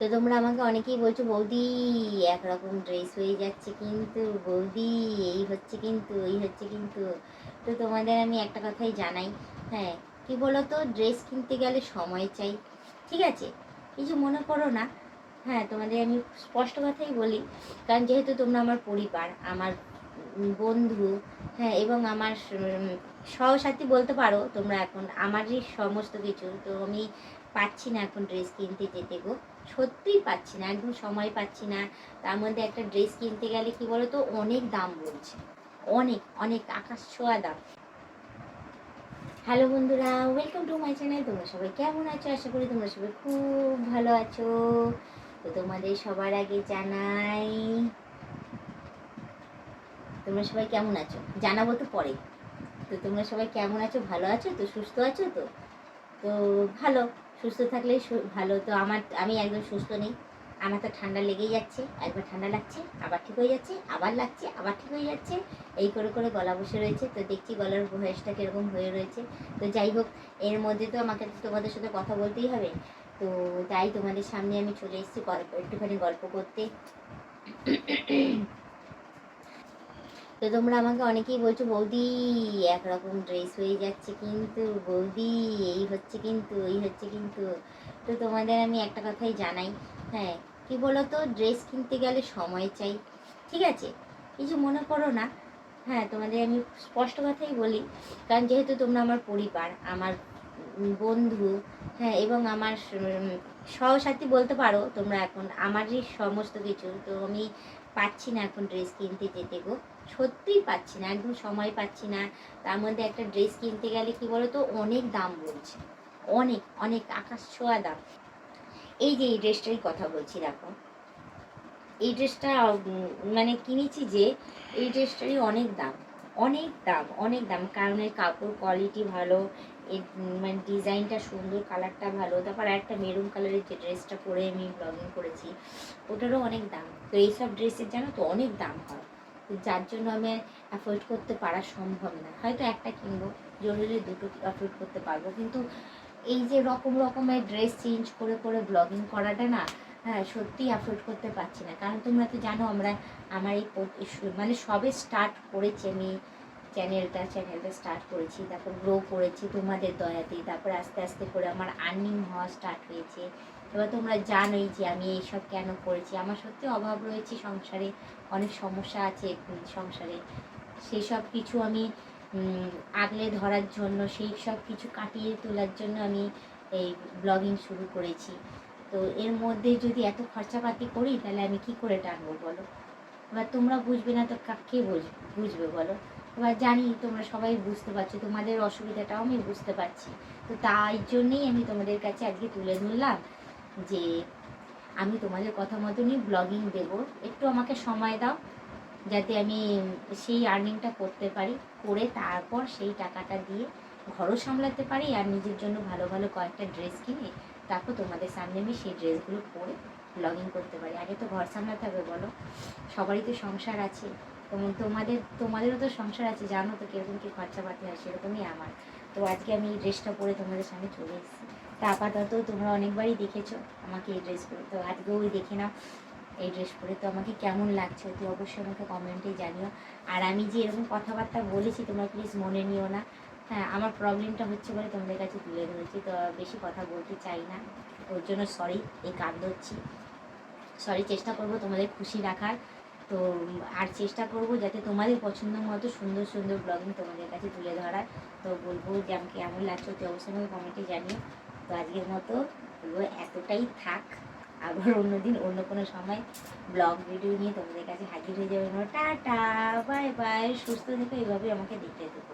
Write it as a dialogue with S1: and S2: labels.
S1: তো তোমরা আমাকে অনেকেই বলছো, বৌদি, একরকম ড্রেস হয়ে যাচ্ছে কিন্তু, বৌদি, এই হচ্ছে কিন্তু এই হচ্ছে কিন্তু। তো তোমাদের আমি একটা কথাই জানাই হ্যাঁ কি বলো তো ড্রেস কিনতে গেলে সময় চাই, ঠিক আছে? কিছু মনে করো না। হ্যাঁ তোমাদের আমি স্পষ্ট কথাই বলি, কারণ যেহেতু তোমরা আমার পরিবার, আমার বন্ধু হ্যাঁ এবং আমার সহসাথী বলতে পারো, তোমরা এখন আমারই সমস্ত কিছু। তো আমি পাচ্ছি না এখন ড্রেস কিনতে যেতে গো। সত্যিই পাচ্ছি না, একদম সময় পাচ্ছি না। তার মধ্যে একটা ড্রেস কিনতে গেলে কি বলো তো অনেক দাম বলছে। অনেক অনেক আকাশ ছোঁয়া দাম। হ্যালো বন্ধুরা ওয়েলকাম টু মাই চ্যানেল তোমরা সবাই কেমন আছো? আশা করি তোমরা সবাই খুব ভালো আছো। তো তোমাদের সবার আগে জানাই তোমরা সবাই কেমন আছো? জানাব তো পরে। তো তোমরা সবাই কেমন আছো? ভালো আছো তো? সুস্থ আছো তো? তো ভালো। সুস্থ থাকলে ভালো। তো আমার, আমি একদম সুস্থ নেই। আমার তো ঠান্ডা লেগেই যাচ্ছে। একবার ঠান্ডা লাগছে, আবার ঠিক হয়ে যাচ্ছে, আবার লাগছে, আবার ঠিক হয়ে যাচ্ছে। এই করে করে গলা বসে রয়েছে। তো দেখছি গলার ভয়েসটা কীরকম হয়ে রয়েছে। তো যাই হোক, এর মধ্যে তো আমাকে তোমাদের সাথে কথা বলতেই হবে। তো তাই তোমাদের সামনে আমি চলে এসেছি একটুখানি গল্প করতে। তো তোমরা আমাকে অনেকেই বলছো, বৌদি, একরকম ড্রেস হয়ে যাচ্ছে কিন্তু, বৌদি, এই হচ্ছে কিন্তু এই হচ্ছে কিন্তু। তো তোমাদের আমি একটা কথাই জানাই হ্যাঁ কি বলো তো ড্রেস কিনতে গেলে সময় চাই, ঠিক আছে? কিছু মনে করো না। হ্যাঁ তোমাদের আমি স্পষ্ট কথাই বলি, কারণ যেহেতু তোমরা আমার পরিবার, আমার বন্ধু হ্যাঁ এবং আমার সহসাথী বলতে পারো, তোমরা এখন আমারই সমস্ত কিছু। তো আমি পাচ্ছি না এখন ড্রেস কিনতে যেতে গো। সত্যিই পাচ্ছি না, একদম সময় পাচ্ছি না। তার মধ্যে একটা ড্রেস কিনতে গেলে কি বলো তো অনেক দাম বলছে। অনেক অনেক আকাশ ছোঁয়া দাম। এই যে এই ড্রেসটারই কথা বলছি, দেখো। এই ড্রেসটা মানে কিনেছি যে, এই ড্রেসটারই অনেক দাম অনেক দাম অনেক দাম। কারণ এর কাপড় কোয়ালিটি ভালো এর মানে ডিজাইনটা সুন্দর, কালারটা ভালো। তারপর একটা মেরুন কালারের যে ড্রেসটা পরে আমি ব্লগিং করেছি, ওটারও অনেক দাম। তো এইসব ড্রেসের জানো তো অনেক দাম হয়। যার জন্য আমি অ্যাফোর্ড করতে পারা সম্ভব না। হয়তো একটা কিনবো জরুরি দুটো অ্যাফোর্ড করতে পারব। কিন্তু এই যে রকম রকমের ড্রেস চেঞ্জ করে করে ব্লগিং করাটা না হ্যাঁ সত্যি অ্যাফোর্ড করতে পারছি না। কারণ তোমরা তো জানো আমরা, আমার এই মানে সবে স্টার্ট করেছি আমি চ্যানেলটা চ্যানেলটা স্টার্ট করেছি, তারপর গ্রো করেছি তোমাদের দয়াতে, তারপর আস্তে আস্তে করে আমার আর্নিং হওয়া স্টার্ট হয়েছে। এবার তোমরা জানোই যে আমি এইসব কেন করেছি। আমার সত্যি অভাব রয়েছে সংসারে, অনেক সমস্যা আছে সংসারে। সেই সব কিছু আমি আগলে ধরার জন্য সেই সব কিছু কাটিয়ে তোলার জন্য আমি এই ব্লগিং শুরু করেছি। তো এর মধ্যে যদি এত খরচাপাতি করি, তাহলে আমি কি করে টানবো বলো? এবার তোমরা বুঝবে না তো কা- কে বুঝবে বুঝবে বলো? এবার জানি তোমরা সবাই বুঝতে পারছ, তোমাদের অসুবিধাটাও আমি বুঝতে পারছি। তো তাই জন্যেই আমি তোমাদের কাছে আজকে তুলে ধরলাম যে আমি তোমাদের কথা মতনই ব্লগিং দেব। একটু আমাকে সময় দাও, যাতে আমি সেই আর্নিংটা করতে পারি, করে তারপর সেই টাকাটা দিয়ে ঘরও সামলাতে পারি আর নিজের জন্য ভালো ভালো কয়েকটা ড্রেস কিনে তারপর তোমাদের সামনে আমি সেই ড্রেসগুলো পরে ব্লগিং করতে পারি। আগে তো ঘর সামলাতে হবে বলো, সবারই তো সংসার আছে। তোমাদের, তোমাদেরও তো সংসার আছে, জানো তো কীরকম কী খরচাপাতি হয়, সেরকমই আমার। তো আজকে আমি এই ড্রেসটা পরে তোমাদের সামনে চলে এসেছি। তা আপাতত তোমরা অনেকবারই দেখেছ আমাকে এই ড্রেস পরে। তো আজকেও ওই দেখে নাও এই ড্রেস পরে। তো আমাকে কেমন লাগছে অতি অবশ্যই আমাকে কমেন্টে জানিও। আর আমি যে এরকম কথাবার্তা বলেছি, তোমরা প্লিজ মনে নিও না। হ্যাঁ আমার প্রবলেমটা হচ্ছে বলে তোমাদের কাছে তুলে ধরেছি। তো বেশি কথা বলতে চাই না। ওর জন্য সরি এই কান ধরছি সরি চেষ্টা করব তোমাদের খুশি রাখার। তো আর চেষ্টা করব যাতে তোমাদের পছন্দ মতো সুন্দর সুন্দর ব্লগিং তোমাদের কাছে তুলে ধরার। তো বলব যে আমাকে কেমন লাগছে অতি অবশ্যই আমাকে কমেন্টে জানিও। তো আজকের মতো বলব এতটাই থাক। আবার অন্যদিন অন্য কোনো সময় ব্লগ ভিডিও নিয়ে তোমাদের কাছে হাজির হয়ে যাবে। টাটা বাই বাই সুস্থ থেকে এইভাবে আমাকে দেখতে থেকো।